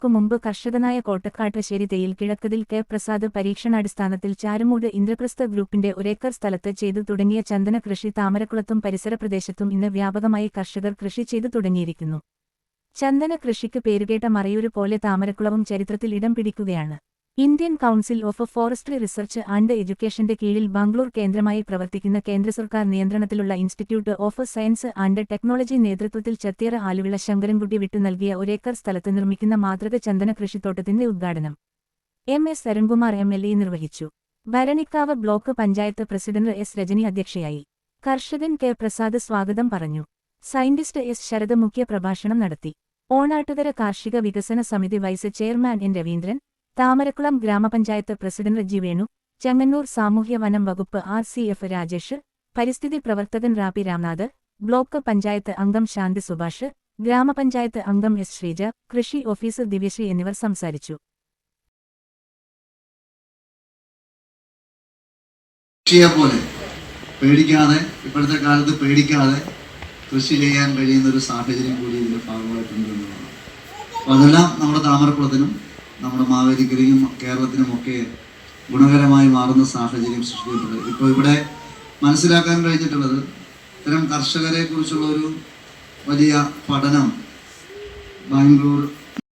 വർഷങ്ങൾക്കു മുമ്പ് കർഷകനായ കോട്ടക്കാട്ടശ്ശേരി തെയിൽ കിഴക്കതിൽ കെ. പ്രസാദ് പരീക്ഷണാടിസ്ഥാനത്തിൽ ചാരുമൂട് ഇന്ദ്രപ്രസ്ഥ ഗ്രൂപ്പിന്റെ ഒരേക്കർ സ്ഥലത്ത് ചെയ്തു തുടങ്ങിയ ചന്ദന കൃഷി താമരക്കുളത്തും പരിസര പ്രദേശത്തും ഇന്ന് വ്യാപകമായി കർഷകർ കൃഷി ചെയ്തു തുടങ്ങിയിരിക്കുന്നു. ചന്ദന കൃഷിക്ക് പേരുകേട്ട മറയൂര് പോലെ താമരക്കുളവും ചരിത്രത്തിൽ ഇടം പിടിക്കുകയാണ്. Indian council of forestry research and എഡ്യൂക്കേഷന്റെ കീഴിൽ ബാംഗ്ലൂർ കേന്ദ്രമായി പ്രവർത്തിക്കുന്ന കേന്ദ്ര സർക്കാർ നിയന്ത്രണത്തിലുള്ള institute of science and technology നേതൃത്വത്തിൽ ചത്തിയറ ആലുവിള ശങ്കരൻകുട്ടി വിട്ടു നൽകിയ ഒരേക്കർ സ്ഥലത്ത് നിർമ്മിക്കുന്ന മാതൃക ചന്ദന കൃഷിത്തോട്ടത്തിന്റെ ഉദ്ഘാടനം. M S Arunkumar M L A നിർവഹിച്ചു. Bharanikkavu block panchayat president S Rajani അധ്യക്ഷയായി. കർഷകൻ കെ പ്രസാദ് സ്വാഗതം പറഞ്ഞു. സയന്റിസ്റ്റ് എസ് ശരദ മുഖ്യ പ്രഭാഷണം നടത്തി. ഓണാട്ടുകര കാർഷിക വികസന സമിതി vice chairman N Raveendran Thamarakkulam ഗ്രാമപഞ്ചായത്ത് പ്രസിഡന്റ് ജി വേണു ചെങ്ങന്നൂർ സാമൂഹ്യ വനം വകുപ്പ് ആർ സി എഫ് രാജേഷ് പരിസ്ഥിതി പ്രവർത്തകൻ റാപി രാംനാഥ് ബ്ലോക്ക് പഞ്ചായത്ത് അംഗം ശാന്തി സുഭാഷ് ഗ്രാമപഞ്ചായത്ത് അംഗം എസ് ശ്രീജ കൃഷി ഓഫീസർ ദിവ്യശ്രീ എന്നിവർ സംസാരിച്ചു. പോലെ പേടിക്കാതെ ഇപ്പോഴത്തെ കാലത്ത് പേടിക്കാതെ കൃഷി ചെയ്യാൻ കഴിയുന്ന ഒരു സാഹചര്യം കൂടി ഇതിന്റെ ഭാഗമായിട്ടുണ്ട് എന്നുള്ളതാണ്. അപ്പോൾ അതെല്ലാം നമ്മുടെ താമരക്കുളത്തിനും നമ്മുടെ മാവേലിക്കരയും കേരളത്തിനും ഒക്കെ ഗുണകരമായി മാറുന്ന സാഹചര്യം സൃഷ്ടിക്കപ്പെട്ടത് ഇപ്പോൾ ഇവിടെ മനസ്സിലാക്കാൻ കഴിഞ്ഞിട്ടുള്ളത് ഇത്തരം കർഷകരെ കുറിച്ചുള്ള ഒരു വലിയ പഠനം ബാംഗ്ലൂർ